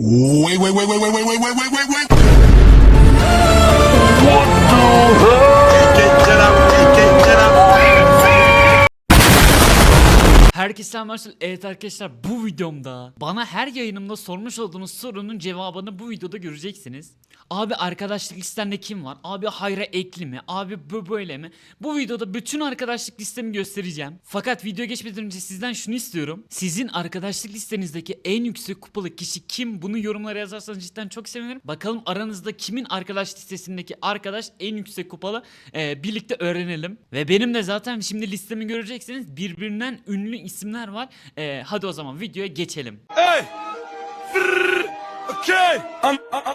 Wait, wait, wait, wait, wait, wait, wait, wait, wait, wait, wait. Herkese selamlar. Evet arkadaşlar bu videomda bana her yayınımda sormuş olduğunuz sorunun cevabını bu videoda göreceksiniz. Abi arkadaşlık listende kim var? Abi Hayra Ekli mi? Abi bu böyle mi? Bu videoda bütün arkadaşlık listemi göstereceğim. Fakat video geçmeden önce sizden şunu istiyorum. Sizin arkadaşlık listenizdeki en yüksek kupalı kişi kim? Bunu yorumlara yazarsanız cidden çok sevinirim. Bakalım aranızda kimin arkadaş listesindeki arkadaş en yüksek kupalı Ee, birlikte öğrenelim. Ve benim de zaten şimdi listemi göreceksiniz. Birbirinden ünlü isimler var. Ee, hadi o zaman videoya geçelim. Hey! Frrrr. Okay!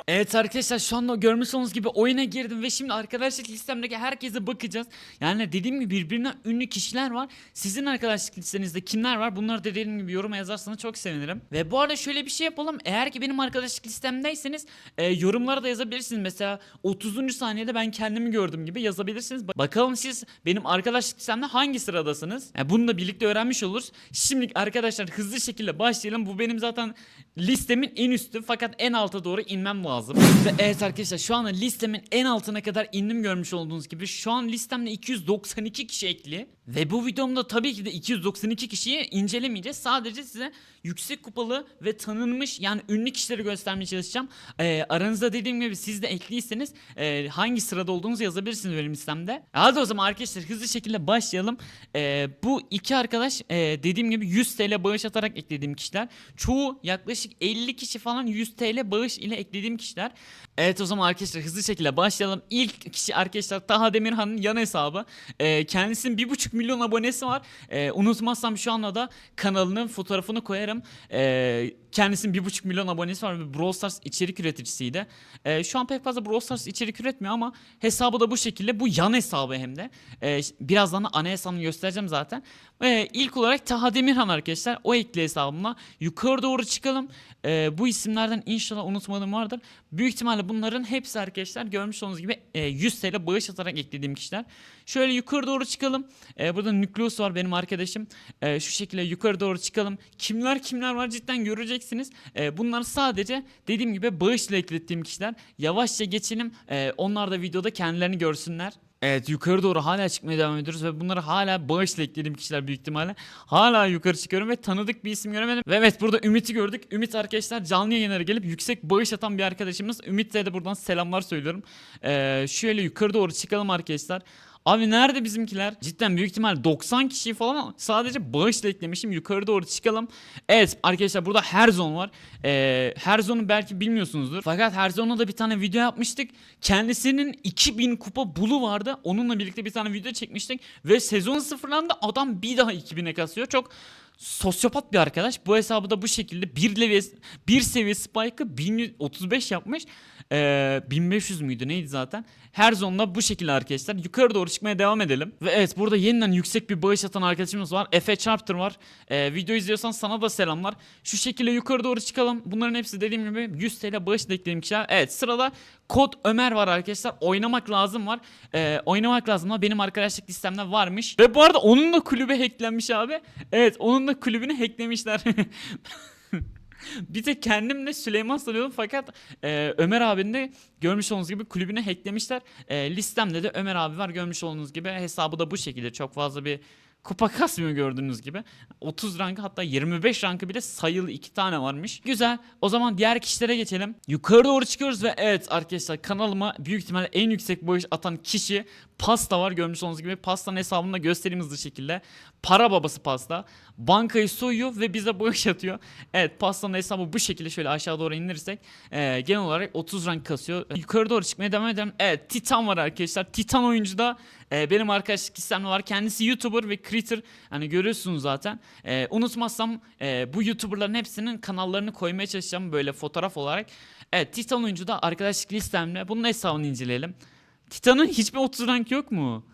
Evet arkadaşlar şu anda görmüş olduğunuz gibi oyuna girdim ve şimdi arkadaşlık listemdeki herkese bakacağız. Yani dediğim gibi birbirinden ünlü kişiler var. Sizin arkadaşlık listenizde kimler var? Bunları dediğim gibi yoruma yazarsanız çok sevinirim. Ve bu arada şöyle bir şey yapalım. Eğer ki benim arkadaşlık listemdeyseniz e, yorumlara da yazabilirsiniz. Mesela 30. saniyede ben kendimi gördüm gibi yazabilirsiniz. Ba- Bakalım siz benim arkadaşlık listemde hangi sıradasınız? Yani bunu da birlikte öğrenmiş oluruz. Şimdi arkadaşlar hızlı şekilde başlayalım. Bu benim zaten listemin en üstü fakat en alta doğru inmem lazım. Ve evet arkadaşlar şu anda listemin en altına kadar indim görmüş olduğunuz gibi. Şu an listemde 292 kişi ekli. Ve bu videomda tabii ki de 292 kişiyi incelemeyeceğiz. Sadece size yüksek kupalı ve tanınmış yani ünlü kişileri göstermeye çalışacağım. Ee, aranızda dediğim gibi siz de ekliyseniz e, hangi sırada olduğunuzu yazabilirsiniz benim listemde. Hadi o zaman arkadaşlar hızlı şekilde başlayalım. Ee, bu iki arkadaş e, dediğim gibi 100 TL bağış atarak eklediğim kişiler. Çoğu yaklaşık 50 kişi falan 100 TL bağış ile eklediğim kişiler. Evet o zaman arkadaşlar hızlı şekilde başlayalım. İlk kişi arkadaşlar Taha Demirhan'ın yan hesabı. Ee, kendisinin 1,5 milyon abonesi var. Ee, unutmazsam şu anda da kanalının fotoğrafını koyarım. Ee, kendisinin 1,5 milyon abonesi var ve Brawl Stars içerik üreticisiydi. Ee, şu an pek fazla Brawl Stars içerik üretmiyor ama hesabı da bu şekilde. Bu yan hesabı hem de. Ee, birazdan da ana hesabını göstereceğim zaten. Ve ilk olarak Taha Demirhan arkadaşlar. O ekli hesabımla yukarı doğru çıkalım. Ee, bu isimlerden inşallah unutmadığım vardır. Büyük ihtimalle bunların hepsi arkadaşlar görmüş olduğunuz gibi e, 100 TL bağış atarak eklediğim kişiler. Şöyle yukarı doğru çıkalım. Ee, burada Nükleus var benim arkadaşım. Ee, şu şekilde yukarı doğru çıkalım. Kimler kimler var cidden göreceksiniz. Ee, bunlar sadece dediğim gibi bağışla eklettiğim kişiler. Yavaşça geçelim. Ee, onlar da videoda kendilerini görsünler. Evet yukarı doğru hala çıkmaya devam ediyoruz ve bunları hala bağışla eklediğim kişiler büyük ihtimalle. Hala yukarı çıkıyorum ve tanıdık bir isim göremedim. Ve evet burada Ümit'i gördük. Ümit arkadaşlar canlı yayınlara gelip yüksek bağış atan bir arkadaşımız. Ümit'e de buradan selamlar söylüyorum. Ee, şöyle yukarı doğru çıkalım arkadaşlar. Abi nerede bizimkiler? Cidden büyük ihtimal 90 kişi falan sadece bağışla eklemişim. Yukarı doğru çıkalım. Evet arkadaşlar burada Herzon var. Ee, Herzon'u belki bilmiyorsunuzdur. Fakat Herzon'la da bir tane video yapmıştık. Kendisinin 2000 kupa bulu vardı. Onunla birlikte bir tane video çekmiştik. Ve sezon sıfırlandı. Adam bir daha 2000'e kasıyor. Çok sosyopat bir arkadaş. Bu hesabı da bu şekilde bir leviye, bir seviye spike'ı 1035 yapmış. Ee, 1500 müydü neydi zaten? Her zonda bu şekilde arkadaşlar. Yukarı doğru çıkmaya devam edelim. Ve evet burada yeniden yüksek bir bağış atan arkadaşımız var. Efe Chapter var. Ee, video izliyorsan sana da selamlar. Şu şekilde yukarı doğru çıkalım. Bunların hepsi dediğim gibi 100 TL bağış da eklediğim kişiler. Evet sırada Kod Ömer var arkadaşlar. Oynamak lazım var. Ee, oynamak lazım var. Benim arkadaşlık listemde varmış. Ve bu arada onun da kulübe hacklenmiş abi. Evet onun da kulübünü hacklemişler. Bir tek kendimle Süleyman sanıyordum fakat e, Ömer abinin de görmüş olduğunuz gibi kulübüne hacklemişler. E, listemde de Ömer abi var görmüş olduğunuz gibi hesabı da bu şekilde çok fazla bir kupa kasmıyor gördüğünüz gibi. 30 rankı hatta 25 rankı bile sayılı iki tane varmış. Güzel. O zaman diğer kişilere geçelim. Yukarı doğru çıkıyoruz ve evet arkadaşlar kanalıma büyük ihtimalle en yüksek bağış atan kişi Pasta var görmüş olduğunuz gibi. Pasta'nın hesabını da göstereyim hızlı şekilde. Para babası pasta. Bankayı soyuyor ve bize bağış atıyor. Evet pastanın hesabı bu şekilde şöyle aşağı doğru indirirsek. e, genel olarak 30 rank kasıyor. Yukarı doğru çıkmaya devam edelim. Evet Titan var arkadaşlar. Titan oyuncu da e, benim arkadaşlık listemde var. Kendisi YouTuber ve creator. Hani görüyorsunuz zaten. E, unutmazsam e, bu YouTuber'ların hepsinin kanallarını koymaya çalışacağım böyle fotoğraf olarak. Evet Titan oyuncu da arkadaşlık listemde. Bunun hesabını inceleyelim. Titan'ın hiçbir 30 rank yok mu?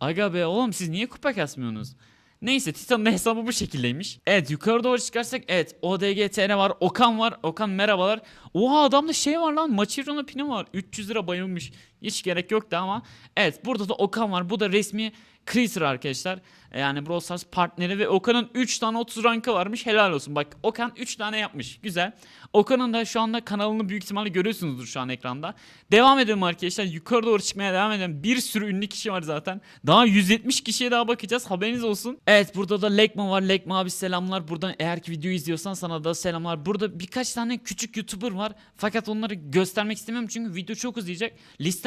Aga be oğlum siz niye kupa kasmıyorsunuz? Neyse Titan'ın hesabı bu şekildeymiş. Evet yukarı doğru çıkarsak evet ODGTR var Okan var Okan merhabalar. Oha adamda şey var lan Machiro'nun pini var 300 lira bayılmış. Hiç gerek yoktu ama evet burada da Okan var. Bu da resmi Creator arkadaşlar. E, Yani Brawl Stars partneri ve Okan'ın 3 tane 30 rankı varmış. Helal olsun. Bak Okan 3 tane yapmış. Güzel. Okan'ın da şu anda kanalını büyük ihtimalle görüyorsunuzdur şu an ekranda. Devam edelim arkadaşlar. Yukarı doğru çıkmaya devam edelim. Bir sürü ünlü kişi var zaten. Daha 170 kişiye daha bakacağız. Haberiniz olsun. Evet burada da Lekma var. Lekma abi selamlar. Buradan eğer ki videoyu izliyorsan sana da selamlar. Burada birkaç tane küçük YouTuber var. Fakat onları göstermek istemiyorum çünkü video çok uzayacak.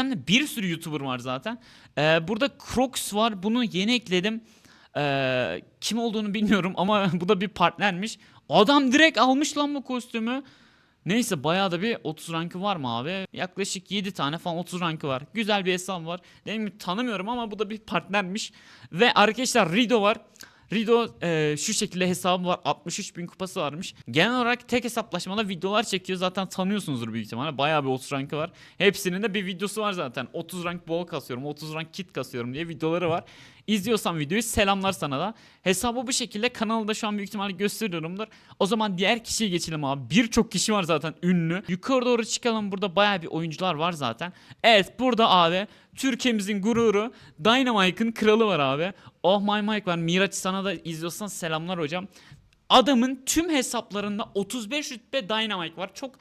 Listemde bir sürü YouTuber var zaten. Ee, burada Crocs var. Bunu yeni ekledim. Ee, kim olduğunu bilmiyorum ama bu da bir partnermiş. Adam direkt almış lan bu kostümü. Neyse bayağı da bir 30 rankı var mı abi? Yaklaşık 7 tane falan 30 rankı var. Güzel bir hesap var. Gibi tanımıyorum ama bu da bir partnermiş. Ve arkadaşlar Rido var. Rido e, şu şekilde hesabı var. 63 bin kupası varmış. Genel olarak tek hesaplaşmada videolar çekiyor. Zaten tanıyorsunuzdur büyük ihtimalle. Bayağı bir 30 rankı var. Hepsinin de bir videosu var zaten. 30 rank bol kasıyorum, 30 rank kit kasıyorum diye videoları var. İzliyorsan videoyu selamlar sana da. Hesabı bu şekilde kanalda şu an büyük ihtimalle gösteriyorumdur. O zaman diğer kişiye geçelim abi. Birçok kişi var zaten ünlü. Yukarı doğru çıkalım. Burada bayağı bir oyuncular var zaten. Evet burada abi Türkiye'mizin gururu Dynamite'ın kralı var abi. Oh my Mike var. Miraç sana da izliyorsan selamlar hocam. Adamın tüm hesaplarında 35 rütbe Dynamite var. Çok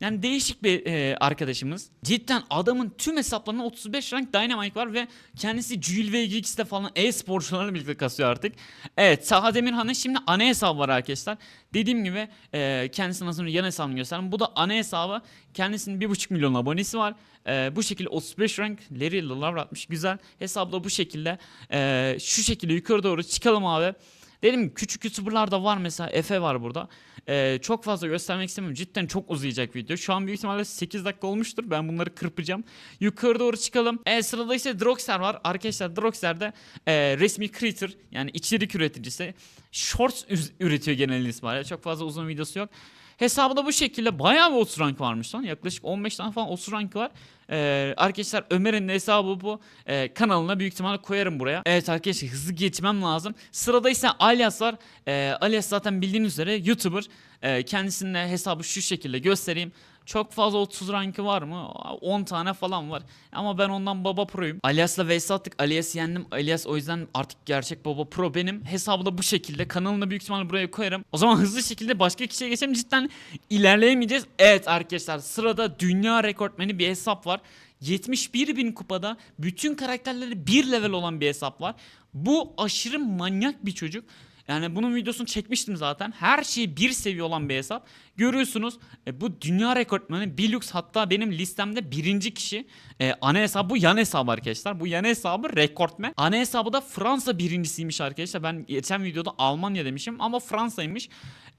yani değişik bir e, arkadaşımız. Cidden adamın tüm hesaplarında 35 rank Dynamite var ve kendisi Jül ve X'de falan e-sporcularla birlikte kasıyor artık. Evet Saha Demirhan'ın şimdi ana hesabı var arkadaşlar. Dediğim gibi e, kendisinin az önce yan hesabını gösterdim. Bu da ana hesabı. Kendisinin 1.5 milyon abonesi var. E, bu şekilde 35 rank Larry Lover atmış. Güzel. Hesabı da bu şekilde. E, şu şekilde yukarı doğru çıkalım abi. Dedim küçük youtuberlar da var mesela Efe var burada. Ee, çok fazla göstermek istemiyorum. Cidden çok uzayacak video. Şu an büyük ihtimalle 8 dakika olmuştur. Ben bunları kırpacağım. Yukarı doğru çıkalım. Ee, sırada ise Droxer var. Arkadaşlar Droxer de e, resmi creator yani içerik üreticisi. Shorts üretiyor genel itibariyle. Çok fazla uzun videosu yok. Hesabı da bu şekilde bayağı bir 30 rank varmış lan. Yaklaşık 15 tane falan 30 rank var. Ee, arkadaşlar Ömer'in hesabı bu. Ee, kanalına büyük ihtimalle koyarım buraya. Evet arkadaşlar hızlı geçmem lazım. Sırada ise Alias var. Ee, Alias zaten bildiğiniz üzere YouTuber. Ee, kendisinin hesabı şu şekilde göstereyim. Çok fazla 30 rankı var mı? 10 tane falan var. Ama ben ondan baba proyum. Alias'la vs attık. Alias'ı yendim. Alias o yüzden artık gerçek baba pro benim. Hesabı da bu şekilde. Kanalını büyük ihtimalle buraya koyarım. O zaman hızlı şekilde başka kişiye geçelim. Cidden ilerleyemeyeceğiz. Evet arkadaşlar sırada dünya rekortmeni bir hesap var. 71 bin kupada bütün karakterleri bir level olan bir hesap var. Bu aşırı manyak bir çocuk. Yani bunun videosunu çekmiştim zaten. Her şeyi bir seviye olan bir hesap. Görüyorsunuz e, bu dünya rekortmeni Bilux hatta benim listemde birinci kişi. E, ana hesabı bu yan hesabı arkadaşlar. Bu yan hesabı rekortmen. Ana hesabı da Fransa birincisiymiş arkadaşlar. Ben geçen videoda Almanya demişim ama Fransa'ymış.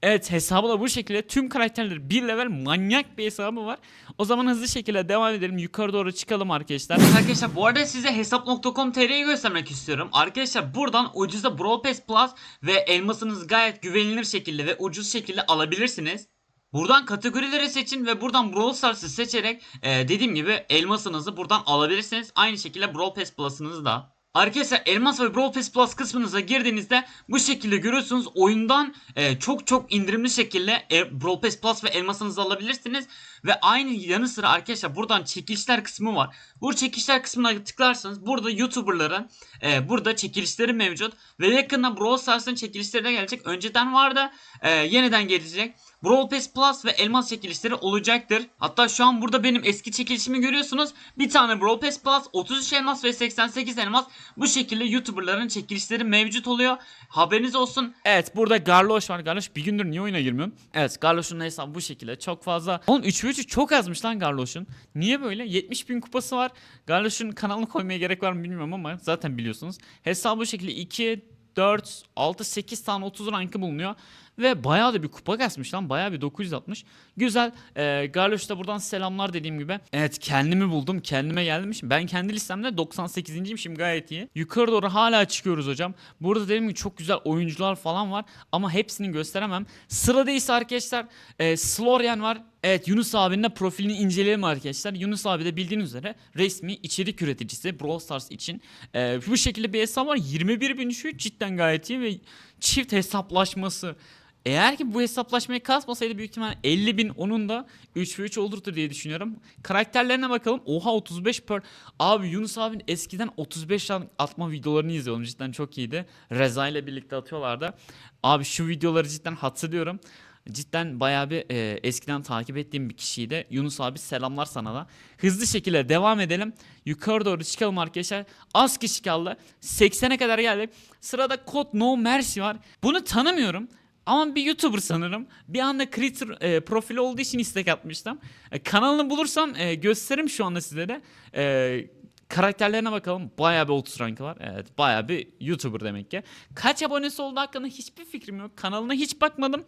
Evet hesabı da bu şekilde tüm karakterleri bir level manyak bir hesabı var. O zaman hızlı şekilde devam edelim. Yukarı doğru çıkalım arkadaşlar. Arkadaşlar bu arada size hesap.com.tr'yi göstermek istiyorum. Arkadaşlar buradan ucuza Brawl Pass Plus ve elmasınızı gayet güvenilir şekilde ve ucuz şekilde alabilirsiniz. Buradan kategorileri seçin ve buradan Brawl Stars'ı seçerek e, dediğim gibi elmasınızı buradan alabilirsiniz. Aynı şekilde Brawl Pass Plus'ınızı da. Arkadaşlar Elmas ve Brawl Pass Plus kısmınıza girdiğinizde bu şekilde görüyorsunuz oyundan e, çok çok indirimli şekilde e, Brawl Pass Plus ve elmasınızı alabilirsiniz. Ve aynı yanı sıra arkadaşlar buradan çekilişler kısmı var. Bu çekilişler kısmına tıklarsanız burada YouTuber'ların e, burada çekilişleri mevcut. Ve yakında Brawl Stars'ın çekilişleri de gelecek. Önceden vardı e, yeniden gelecek. Brawl Pass Plus ve elmas çekilişleri olacaktır. Hatta şu an burada benim eski çekilişimi görüyorsunuz. Bir tane Brawl Pass Plus, 33 elmas ve 88 elmas. Bu şekilde YouTuber'ların çekilişleri mevcut oluyor. Haberiniz olsun. Evet burada Garloş var. Garloş bir gündür niye oyuna girmiyorsun? Evet Garloş'un hesabı bu şekilde. Çok fazla. Oğlum 3 ve 3'ü çok azmış lan Garloş'un. Niye böyle? 70 bin kupası var. Garloş'un kanalını koymaya gerek var mı bilmiyorum ama zaten biliyorsunuz. Hesabı bu şekilde 2, 4, 6, 8 tane 30 rankı bulunuyor. Ve bayağı da bir kupa kasmış lan. Bayağı bir 960. Güzel. Ee, Garloş'ta buradan selamlar dediğim gibi. Evet kendimi buldum. Kendime. Şimdi Ben kendi listemde 98.yim. Şimdi gayet iyi. Yukarı doğru hala çıkıyoruz hocam. Burada dediğim gibi çok güzel oyuncular falan var. Ama hepsini gösteremem. Sırada ise arkadaşlar e, Slorian var. Evet Yunus abinin de profilini inceleyelim arkadaşlar. Yunus abi de bildiğiniz üzere resmi içerik üreticisi Brawl Stars için. Ee, bu şekilde bir hesap var. 21 bin şu cidden gayet iyi ve çift hesaplaşması Eğer ki bu hesaplaşmayı kasmasaydı büyük ihtimal 50 bin onun da 3 ve 3 olurdu diye düşünüyorum. Karakterlerine bakalım. Oha 35 per. Abi Yunus abinin eskiden 35 tane atma videolarını izliyorum. Cidden çok iyiydi. Reza ile birlikte atıyorlardı. Abi şu videoları cidden hatırlıyorum. Cidden bayağı bir e, eskiden takip ettiğim bir kişiydi. Yunus abi selamlar sana da. Hızlı şekilde devam edelim. Yukarı doğru çıkalım arkadaşlar. Az kişi kaldı. 80'e kadar geldik. Sırada Code No Mercy var. Bunu tanımıyorum. Ama bir YouTuber sanırım. Bir anda Creator e, profili olduğu için istek atmıştım. E, kanalını bulursam e, gösteririm şu anda size de. E, karakterlerine bakalım. Bayağı bir 30 rankı var. Evet bayağı bir YouTuber demek ki. Kaç abonesi olduğu hakkında hiçbir fikrim yok. Kanalına hiç bakmadım.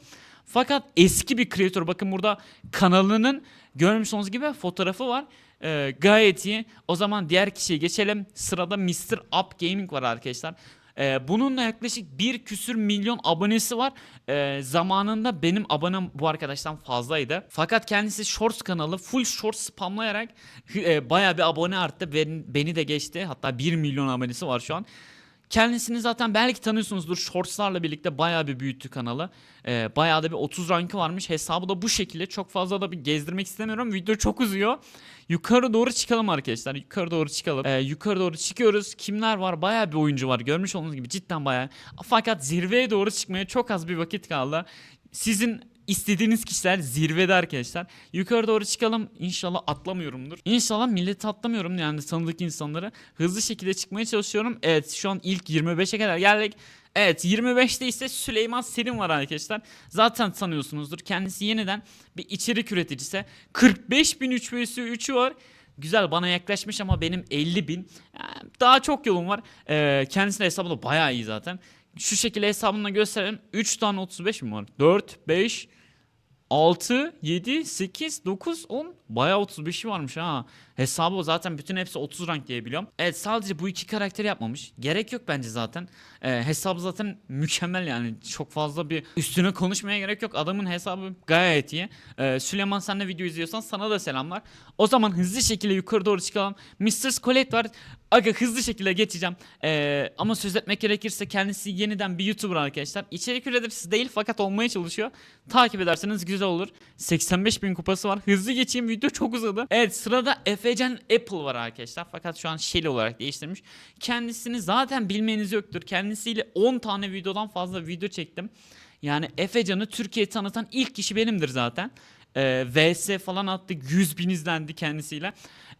Fakat eski bir creator. Bakın burada kanalının görmüş olduğunuz gibi fotoğrafı var. Ee, gayet iyi. O zaman diğer kişiye geçelim. Sırada Mr. Up Gaming var arkadaşlar. Ee, bununla yaklaşık bir küsür milyon abonesi var. Ee, zamanında benim abonem bu arkadaştan fazlaydı. Fakat kendisi Shorts kanalı full Shorts spamlayarak e, bayağı bir abone arttı. Beni, beni de geçti. Hatta 1 milyon abonesi var şu an. Kendisini zaten belki tanıyorsunuzdur. Shorts'larla birlikte bayağı bir büyüttü kanalı. Ee, bayağı da bir 30 rankı varmış. Hesabı da bu şekilde. Çok fazla da bir gezdirmek istemiyorum. Video çok uzuyor. Yukarı doğru çıkalım arkadaşlar. Yukarı doğru çıkalım. Ee, yukarı doğru çıkıyoruz. Kimler var? Bayağı bir oyuncu var. Görmüş olduğunuz gibi cidden bayağı. Fakat zirveye doğru çıkmaya çok az bir vakit kaldı. Sizin istediğiniz kişiler zirvede arkadaşlar. Yukarı doğru çıkalım. İnşallah atlamıyorumdur. İnşallah milleti atlamıyorum yani tanıdık insanları. Hızlı şekilde çıkmaya çalışıyorum. Evet şu an ilk 25'e kadar geldik. Evet 25'te ise Süleyman Selim var arkadaşlar. Zaten tanıyorsunuzdur. Kendisi yeniden bir içerik üreticisi. 45 bin 3 vs 3'ü var. Güzel bana yaklaşmış ama benim 50 bin. Yani daha çok yolum var. Ee, kendisine hesabı da bayağı iyi zaten. Şu şekilde hesabını gösterelim. 3 tane 35 mi var? 4, 5, 6, 7, 8, 9, 10 bayağı 35'i varmış ha. Hesabı zaten bütün hepsi 30 rank diye biliyorum. Evet sadece bu iki karakteri yapmamış. Gerek yok bence zaten. Ee, hesabı zaten mükemmel yani. Çok fazla bir üstüne konuşmaya gerek yok. Adamın hesabı gayet iyi. Ee, Süleyman sen de video izliyorsan sana da selamlar. O zaman hızlı şekilde yukarı doğru çıkalım. Mr. Colette var. Aga hızlı şekilde geçeceğim. Ee, ama söz etmek gerekirse kendisi yeniden bir YouTuber arkadaşlar. İçerik üreticisi değil fakat olmaya çalışıyor. Takip ederseniz güzel olur. 85 bin kupası var. Hızlı geçeyim video çok uzadı. Evet sırada Efecan Apple var arkadaşlar. Fakat şu an Shelly olarak değiştirmiş. Kendisini zaten bilmeniz yoktur. Kendisiyle 10 tane videodan fazla video çektim. Yani Efecan'ı Türkiye'ye tanıtan ilk kişi benimdir zaten. Ee, VS falan attı 100 bin izlendi kendisiyle.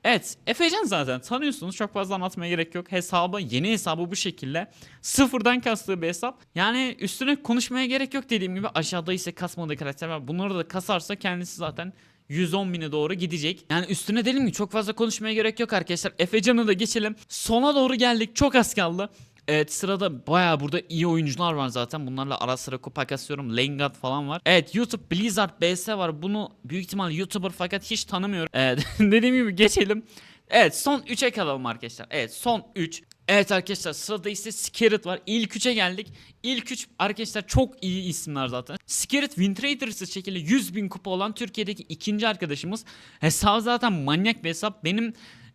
Evet Efecan zaten tanıyorsunuz çok fazla anlatmaya gerek yok. Hesabı yeni hesabı bu şekilde sıfırdan kastığı bir hesap. Yani üstüne konuşmaya gerek yok dediğim gibi aşağıda ise kasmadığı karakter var. Bunları da kasarsa kendisi zaten 110 bine doğru gidecek. Yani üstüne dedim ki çok fazla konuşmaya gerek yok arkadaşlar. Efecan'ı da geçelim. Sona doğru geldik çok az kaldı. Evet sırada baya burada iyi oyuncular var zaten. Bunlarla ara sıra kupa kasıyorum. Lengard falan var. Evet YouTube Blizzard BS var. Bunu büyük ihtimal YouTuber fakat hiç tanımıyorum. Evet dediğim gibi geçelim. Evet son 3'e kalalım arkadaşlar. Evet son 3. Evet arkadaşlar sırada ise Scarlet var. İlk 3'e geldik. İlk 3 arkadaşlar çok iyi isimler zaten. Scarlet Win Traders'ı şekilde 100 bin kupa olan Türkiye'deki ikinci arkadaşımız. Hesabı zaten manyak bir hesap. Benim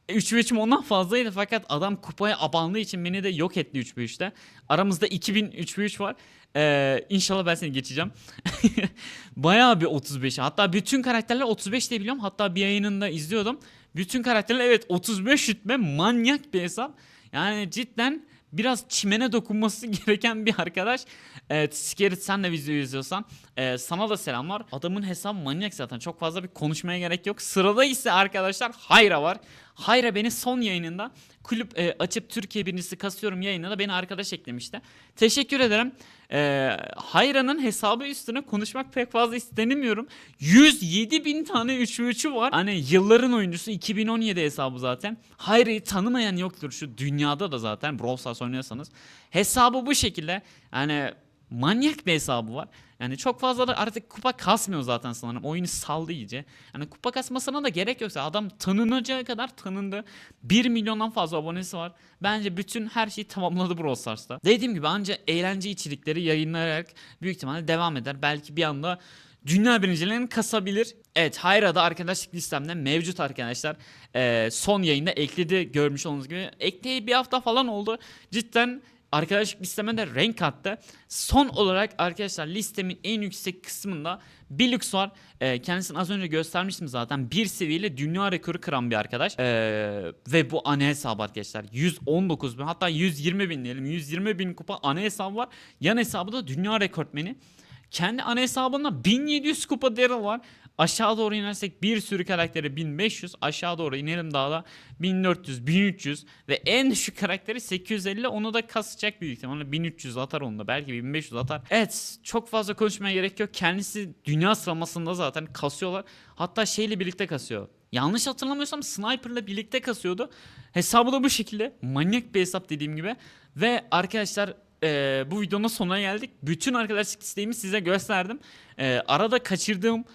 3 ve 3'üm ondan fazlaydı fakat adam kupaya abandığı için beni de yok etti 3 ve 3'te. Aramızda 2000 3 ve 3 var. Ee, inşallah ben seni geçeceğim. Bayağı bir 35. Hatta bütün karakterler 35 diye biliyorum. Hatta bir yayınında izliyordum. Bütün karakterler evet 35 rütbe manyak bir hesap. Yani cidden biraz çimene dokunması gereken bir arkadaş. Evet Skerit sen de video izliyorsan e, sana da selamlar. Adamın hesabı manyak zaten çok fazla bir konuşmaya gerek yok. Sırada ise arkadaşlar Hayra var. Hayra beni son yayınında kulüp e, açıp Türkiye birincisi kasıyorum yayınında beni arkadaş eklemişti. Teşekkür ederim. E, Hayra'nın hesabı üstüne konuşmak pek fazla istenemiyorum. 107 bin tane 3 3'ü var. Hani yılların oyuncusu 2017 hesabı zaten. Hayra'yı tanımayan yoktur şu dünyada da zaten Brawl Stars oynuyorsanız. Hesabı bu şekilde. Yani manyak bir hesabı var. Yani çok fazla da artık kupa kasmıyor zaten sanırım. Oyunu saldı iyice. Yani kupa kasmasına da gerek yoksa adam tanınacağı kadar tanındı. 1 milyondan fazla abonesi var. Bence bütün her şeyi tamamladı Brawl Stars'ta. Dediğim gibi anca eğlence içerikleri yayınlayarak büyük ihtimalle devam eder. Belki bir anda Dünya birincilerini kasabilir. Evet Hayra'da arkadaşlık listemde mevcut arkadaşlar. Ee, son yayında ekledi görmüş olduğunuz gibi. Ekleyip bir hafta falan oldu. Cidden arkadaşlık listeme de renk attı. Son olarak arkadaşlar listemin en yüksek kısmında Bilux var. Ee, kendisini az önce göstermiştim zaten. Bir seviyeyle dünya rekoru kıran bir arkadaş. Ee, ve bu ana hesabı arkadaşlar. 119 bin hatta 120 bin diyelim. 120 bin kupa ana hesabı var. Yan hesabı da dünya rekortmeni. Kendi ana hesabında 1700 kupa Daryl var. Aşağı doğru inersek bir sürü karakteri 1500. Aşağı doğru inelim daha da 1400, 1300 ve en düşük karakteri 850. Onu da kasacak büyük ihtimalle 1300 atar onu da belki 1500 atar. Evet çok fazla konuşmaya gerek yok. Kendisi dünya sıralamasında zaten kasıyorlar. Hatta şeyle birlikte kasıyor. Yanlış hatırlamıyorsam Sniper'la birlikte kasıyordu. Hesabı da bu şekilde. Manyak bir hesap dediğim gibi. Ve arkadaşlar e, bu videonun sonuna geldik. Bütün arkadaşlık isteğimi size gösterdim. E, arada kaçırdığım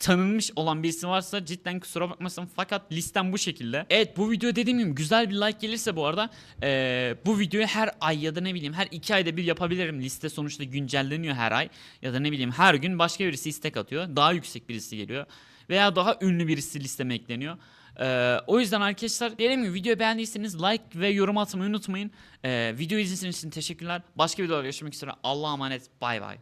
tanınmış olan birisi varsa cidden kusura bakmasın fakat listem bu şekilde. Evet bu video dediğim gibi güzel bir like gelirse bu arada e, bu videoyu her ay ya da ne bileyim her iki ayda bir yapabilirim. Liste sonuçta güncelleniyor her ay ya da ne bileyim her gün başka birisi istek atıyor. Daha yüksek birisi geliyor veya daha ünlü birisi listeme ekleniyor. Ee, o yüzden arkadaşlar dediğim gibi videoyu beğendiyseniz like ve yorum atmayı unutmayın. Ee, video izlediğiniz için teşekkürler. Başka videolarda görüşmek üzere. Allah'a emanet. Bay bay.